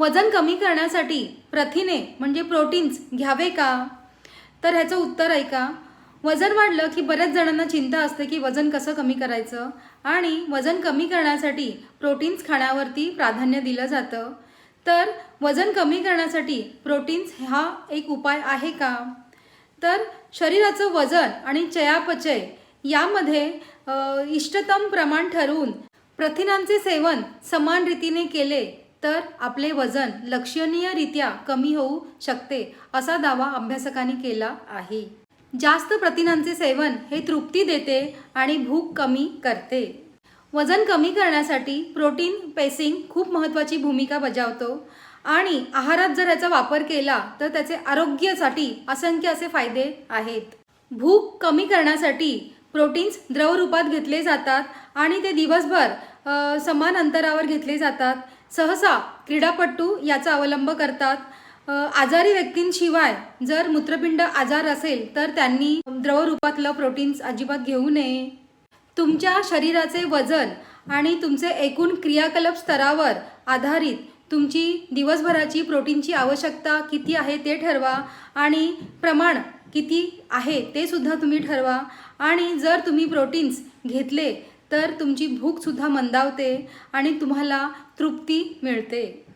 वजन कमी करण्यासाठी प्रथिने म्हणजे प्रोटीन्स घ्यावे का? तर ह्याचं उत्तर ऐका. वजन वाढलं की बऱ्याच जणांना चिंता असते की वजन कसं कमी करायचं आणि वजन कमी करण्यासाठी प्रोटीन्स खाण्यावरती प्राधान्य दिलं जातं. तर वजन कमी करण्यासाठी प्रोटीन्स हा एक उपाय आहे का? तर शरीराचं वजन आणि चयापचय यामध्ये इष्टतम प्रमाण ठरवून प्रथिनांचे सेवन समान रीतीने केले तर आपले वजन लक्षणीयरित्या कमी होऊ शकते असा दावा अभ्यासकांनी केला आहे. जास्त प्रथिनांचे सेवन हे तृप्ती देते आणि भूक कमी करते. वजन कमी करण्यासाठी प्रोटीन पेसिंग खूप महत्त्वाची भूमिका बजावतो आणि आहारात जर याचा वापर केला तर त्याचे आरोग्यासाठी असंख्य असे फायदे आहेत. भूक कमी करण्यासाठी प्रोटीन्स द्रवरूपात घेतले जातात आणि ते दिवसभर समान अंतरावर घेतले जातात. सहसा क्रीडापटू याचा अवलंब करतात. आजारी व्यक्तींशिवाय जर मूत्रपिंड आजार असेल तर त्यांनी द्रवरूपातलं प्रोटीन्स अजिबात घेऊ नये. तुमच्या शरीराचे वजन आणि तुमचे एकूण क्रियाकलाप स्तरावर आधारित तुमची दिवसभराची प्रोटीनची आवश्यकता किती आहे ते ठरवा आणि प्रमाण किती आहे ते सुद्धा तुम्ही ठरवा. आणि जर तुम्ही प्रोटीन्स घेतले तर तुमची भूकसुद्धा मंदावते आणि तुम्हाला तृप्ती मिळते.